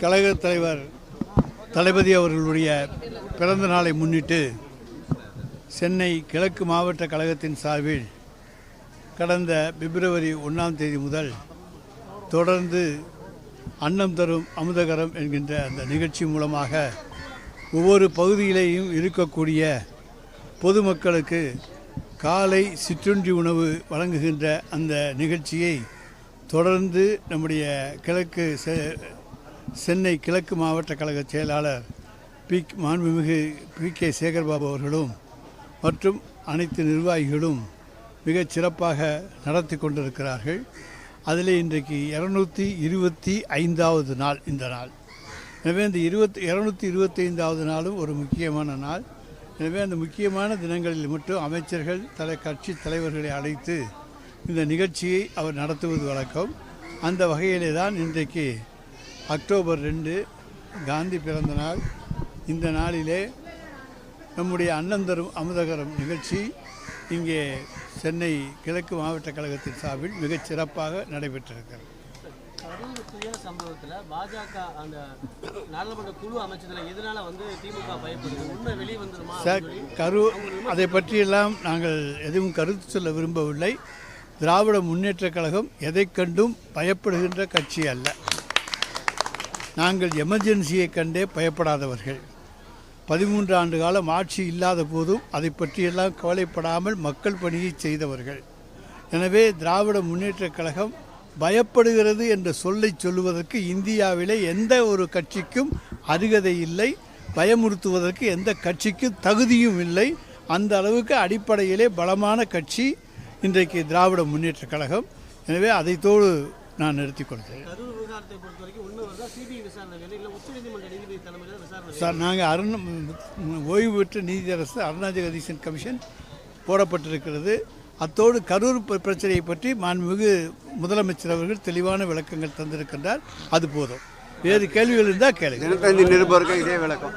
கழக தலைவர் தளபதி அவர்களுடைய பிறந்த நாளை முன்னிட்டு சென்னை கிழக்கு மாவட்ட கழகத்தின் சார்பில் கடந்த பிப்ரவரி ஒன்றாம் தேதி முதல் தொடர்ந்து அன்னம் தரும் அமுதகரம் என்கின்ற அந்த நிகழ்ச்சி மூலமாக ஒவ்வொரு பகுதியிலேயும் இருக்கக்கூடிய பொதுமக்களுக்கு காலை சிற்றுண்டி உணவு வழங்குகின்ற அந்த நிகழ்ச்சியை தொடர்ந்து நம்முடைய கிழக்கு சென்னை கிழக்கு மாவட்ட கழக செயலாளர் பி மாண்புமிகு பி கே சேகர்பாபு அவர்களும் மற்றும் அனைத்து நிர்வாகிகளும் மிகச் சிறப்பாக நடத்தி கொண்டிருக்கிறார்கள். அதில் இன்றைக்கு இரநூத்தி இருபத்தி ஐந்தாவது நாள் இந்த நாள். எனவே இந்த இருபத்தி இரநூத்தி இருபத்தைந்தாவது நாளும் ஒரு முக்கியமான நாள். எனவே அந்த முக்கியமான தினங்களில் மட்டும் அமைச்சர்கள் தலை கட்சி தலைவர்களை அழைத்து இந்த நிகழ்ச்சியை அவர் நடத்துவது வழக்கம். அந்த வகையிலே தான் இன்றைக்கு அக்டோபர் ரெண்டு காந்தி பிறந்த நாள். இந்த நாளிலே நம்முடைய அன்னந்தரும் அமுதகரம் நிகழ்ச்சி இங்கே சென்னை கிழக்கு மாவட்ட கழகத்தின் சார்பில் மிகச் சிறப்பாக நடைபெற்றிருக்கிறது. கரூர் புயல் சம்பவத்துல பாஜக அந்த நாடாளுமன்ற குழு அமைச்சதுல எதனால வந்து திமுக பயப்படுது? உண்மை வெளியே வந்துருமா சார் கரு அதை பற்றியெல்லாம் நாங்கள் எதுவும் கருத்து சொல்ல விரும்பவில்லை. திராவிட முன்னேற்றக் கழகம் எதைக் கண்டும் பயப்படுகின்ற கட்சி அல்ல. நாங்கள் எமர்ஜென்சியை கண்டே பயப்படாதவர்கள். பதிமூன்று ஆண்டு காலம் ஆட்சி இல்லாத போதும் அதை பற்றியெல்லாம் கவலைப்படாமல் மக்கள் பணியை செய்தவர்கள். எனவே திராவிட முன்னேற்றக் கழகம் பயப்படுகிறது என்ற சொல்லை சொல்லுவதற்கு இந்தியாவிலே எந்த ஒரு கட்சிக்கும் அருகதை இல்லை. பயமுறுத்துவதற்கு எந்த கட்சிக்கும் தகுதியும் இல்லை. அந்த அளவுக்கு அடிப்படையிலே பலமான கட்சி இன்றைக்கு திராவிட முன்னேற்றக் கழகம். எனவே அதைத்தோடு நான் நிறுத்திக் கொள்கிறேன். சார் நாங்கள் அருண் ஓய்வு பெற்ற நீதியரசு அருணா ஜெகதீசன் கமிஷன் போடப்பட்டிருக்கிறது. அத்தோடு கரூர் பிர- பிரச்சனையை பற்றி மாண்புமிகு முதலமைச்சர் அவர்கள் தெளிவான விளக்கங்கள் தந்திருக்கின்றார். அது போதும். வேறு கேள்விகள் இருந்தால் கேளுங்க. இதே விளக்கம்.